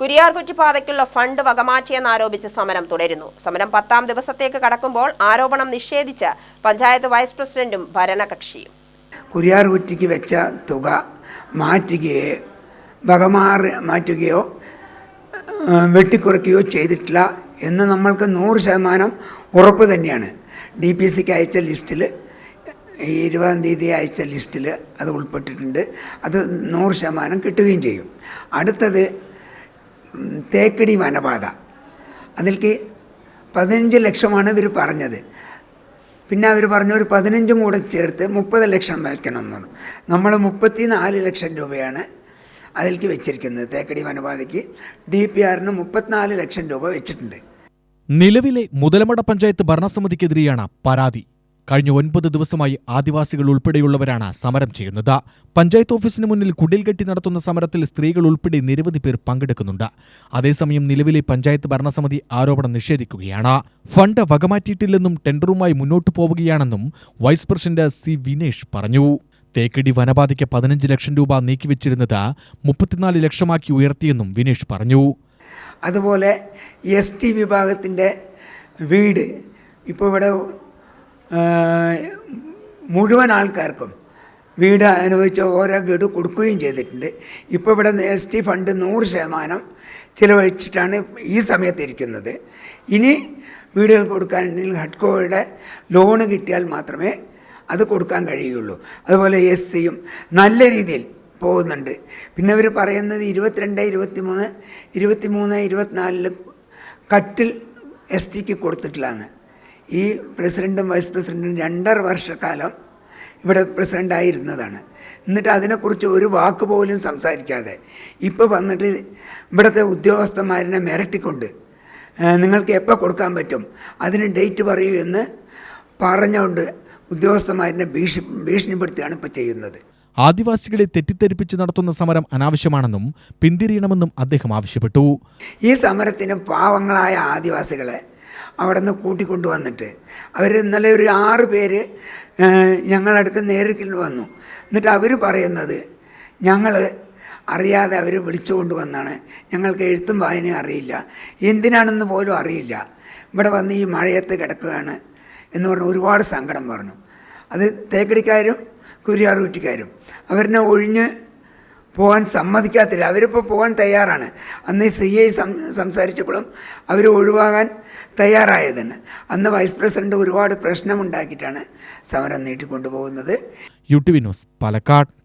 Kuriarkutty പാതയ്ക്കുള്ള fund വകമാറ്റിയെന്നാരോപിച്ച് സമരം തുടരുന്നു. സമരം പത്താം ദിവസത്തേക്ക് കടക്കുമ്പോൾ ആരോപണം നിഷേധിച്ച പഞ്ചായത്ത് വൈസ് പ്രസിഡന്റും ഭരണകക്ഷിയും. കുരിയാർകുറ്റിക്ക് വെച്ച തുക മാറ്റുകയോ വകമാറി മാറ്റുകയോ വെട്ടിക്കുറയ്ക്കുകയോ ചെയ്തിട്ടില്ല എന്ന് നമ്മൾക്ക് നൂറ് ശതമാനം ഉറപ്പ് തന്നെയാണ്. ഡി പി സിക്ക് അയച്ച ലിസ്റ്റിൽ ഈ ഇരുപതാം തീയതി അയച്ച ലിസ്റ്റിൽ അത് ഉൾപ്പെട്ടിട്ടുണ്ട്. അത് നൂറ് ശതമാനം കിട്ടുകയും ചെയ്യും. അടുത്തത് തേക്കടി വനപാത. അതിലേക്ക് പതിനഞ്ച് ലക്ഷമാണ് ഇവർ പറഞ്ഞത്. പിന്നെ അവർ പറഞ്ഞു ഒരു പതിനഞ്ചും കൂടെ ചേർത്ത് മുപ്പത് ലക്ഷം വയ്ക്കണം എന്ന് പറഞ്ഞു നമ്മൾ മുപ്പത്തി നാല് ലക്ഷം രൂപയാണ് അതിലേക്ക് വെച്ചിരിക്കുന്നത് തേക്കടി വനപാതയ്ക്ക്. ഡി പി ആറിന് മുപ്പത്തിനാല് ലക്ഷം രൂപ വെച്ചിട്ടുണ്ട്. നിലവിലെ മുതലമട പഞ്ചായത്ത് ഭരണസമിതിക്കെതിരെയാണ് പരാതി. കഴിഞ്ഞ ഒൻപത് ദിവസമായി ആദിവാസികൾ ഉൾപ്പെടെയുള്ളവരാണ് സമരം ചെയ്യുന്നത്. പഞ്ചായത്ത് ഓഫീസിന് മുന്നിൽ കുടിൽ കെട്ടി നടത്തുന്ന സമരത്തിൽ സ്ത്രീകൾ ഉൾപ്പെടെ നിരവധി പേർ പങ്കെടുക്കുന്നുണ്ട്. അതേസമയം നിലവിലെ പഞ്ചായത്ത് ഭരണസമിതി ആരോപണം നിഷേധിക്കുകയാണ്. ഫണ്ട് വകമാറ്റിയിട്ടില്ലെന്നും ടെൻഡറുമായി മുന്നോട്ടു പോവുകയാണെന്നും വൈസ് പ്രസിഡന്റ് സി വിനേഷ് പറഞ്ഞു. തേക്കടി വനപാതയ്ക്ക് പതിനഞ്ച് ലക്ഷം രൂപ നീക്കിവെച്ചിരുന്നത് മുപ്പത്തിനാല് ലക്ഷമാക്കി ഉയർത്തിയെന്നും വിനേഷ് പറഞ്ഞു. അതുപോലെ എസ് ടി വിഭാഗത്തിന്റെ വീട് ഇപ്പോൾ ഇവിടെ മുഴുവൻ ആൾക്കാർക്കും വീട് അനുഭവിച്ച ഓരോ ഗഡു കൊടുക്കുകയും ചെയ്തിട്ടുണ്ട്. ഇപ്പോൾ ഇവിടെ എസ് ടി ഫണ്ട് നൂറ് ശതമാനം ചിലവഴിച്ചിട്ടാണ് ഈ സമയത്ത് ഇരിക്കുന്നത്. ഇനി വീടുകൾ കൊടുക്കാനുണ്ടെങ്കിൽ ഹഡ്കോയുടെ ലോണ് കിട്ടിയാൽ മാത്രമേ അത് കൊടുക്കാൻ കഴിയുള്ളൂ. അതുപോലെ എസ് സിയും നല്ല രീതിയിൽ പോകുന്നുണ്ട്. പിന്നെ അവർ പറയുന്നത് ഇരുപത്തിരണ്ട് ഇരുപത്തി മൂന്ന് ഇരുപത്തി മൂന്ന് ഇരുപത്തിനാലിൽ കട്ടിൽ എസ് ടിക്ക് കൊടുത്തിട്ടില്ലാന്ന്. ഈ പ്രസിഡന്റും വൈസ് പ്രസിഡന്റും രണ്ടര വർഷക്കാലം ഇവിടെ പ്രസിഡന്റായിരുന്നതാണ് എന്നിട്ട് അതിനെക്കുറിച്ച് ഒരു വാക്ക് പോലും സംസാരിക്കാതെ ഇപ്പോൾ വന്നിട്ട് ഇവിടുത്തെ ഉദ്യോഗസ്ഥന്മാരിനെ മിരട്ടിക്കൊണ്ട് നിങ്ങൾക്ക് എപ്പോൾ കൊടുക്കാൻ പറ്റും? അതിന് ഡേറ്റ് പറയൂ എന്ന് പറഞ്ഞുകൊണ്ട് ഉദ്യോഗസ്ഥന്മാരിനെ ഭീഷണി ഭീഷണിപ്പെടുത്തുകയാണ് ഇപ്പോൾ ചെയ്യുന്നത്. ആദിവാസികളെ തെറ്റിദ്ധരിപ്പിച്ച് നടത്തുന്ന സമരം അനാവശ്യമാണെന്നും പിന്തിരിയണമെന്നും അദ്ദേഹം ആവശ്യപ്പെട്ടു. ഈ സമരത്തിന് പാവങ്ങളായ ആദിവാസികളെ അവിടെ നിന്ന് കൂട്ടിക്കൊണ്ടുവന്നിട്ട്. അവർ ഇന്നലെ ഒരു ആറ് പേര് ഞങ്ങളടുത്ത് നേരിൽ വന്നു. എന്നിട്ട് അവർ പറയുന്നത് ഞങ്ങൾ അറിയാതെ അവർ വിളിച്ചു കൊണ്ടുവന്നാണ്. ഞങ്ങൾക്ക് എഴുത്തും വായനയും അറിയില്ല. എന്തിനാണെന്ന് പോലും അറിയില്ല. ഇവിടെ വന്ന് ഈ മഴയത്ത് കിടക്കുകയാണ്. എന്ന് പറഞ്ഞ് ഒരുപാട് സങ്കടം പറഞ്ഞു. അത് തേക്കടിക്കാരും കുരിയാറുകുറ്റിക്കാരും അവരിനെ ഒഴിഞ്ഞ് പോകാൻ സമ്മതിക്കാത്തില്ല. അവരിപ്പോൾ പോകാൻ തയ്യാറാണ്. അന്ന് സി ഐ സംസാരിച്ചപ്പോഴും അവർ ഒഴിവാകാൻ തയ്യാറായതെന്ന് അന്ന് വൈസ് പ്രസിഡന്റ് ഒരുപാട് പ്രശ്നമുണ്ടാക്കിയിട്ടാണ് സമരം നീട്ടിക്കൊണ്ടുപോകുന്നത്. U T V news Palakkad.